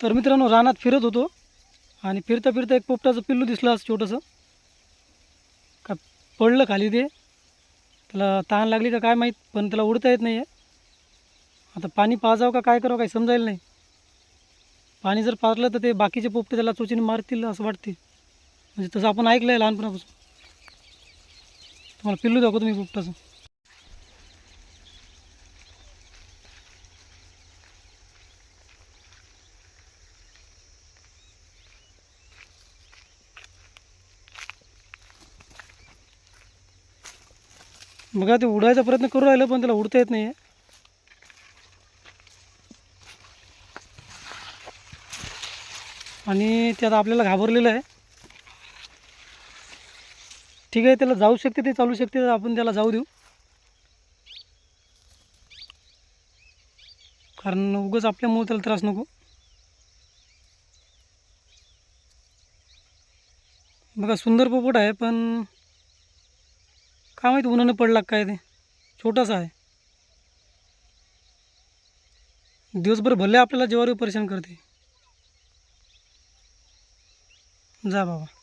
तर मित्रांनो रानात फिरत होतो आणि फिरता फिरता एक पोपटाचं पिल्लू दिसलं असं छोटंसं. का पडलं खाली ते. त्याला तहान लागली का काय माहीत पण त्याला उडता येत नाही आहे आता पाणी पाजावं का काय करावं काही समजायला नाही. पाणी जर पाजलं तर ते बाकीचे पोपटे त्याला चोचीने मारतील असं वाटते. म्हणजे तसं आपण ऐकलं आहे लहानपणापासून. तुम्हाला पिल्लू दाखवतो मी पोपटाचं. बघा ते उडायचा प्रयत्न करू राहिलं पण त्याला उडता येत नाही आहे आणि ते आता आपल्याला घाबरलेलं आहे. ठीक आहे त्याला जाऊ शकते ते चालू शकते तर आपण त्याला जाऊ देऊ. कारण उगाच आपल्यामुळे त्याला त्रास नको. बघा सुंदर पोपट आहे पण काय माहिती उन्हानं पडला काय ते? छोटासा आहे. दिवसभर भले आपल्याला जेवारी परेशान करते. जा बाबा.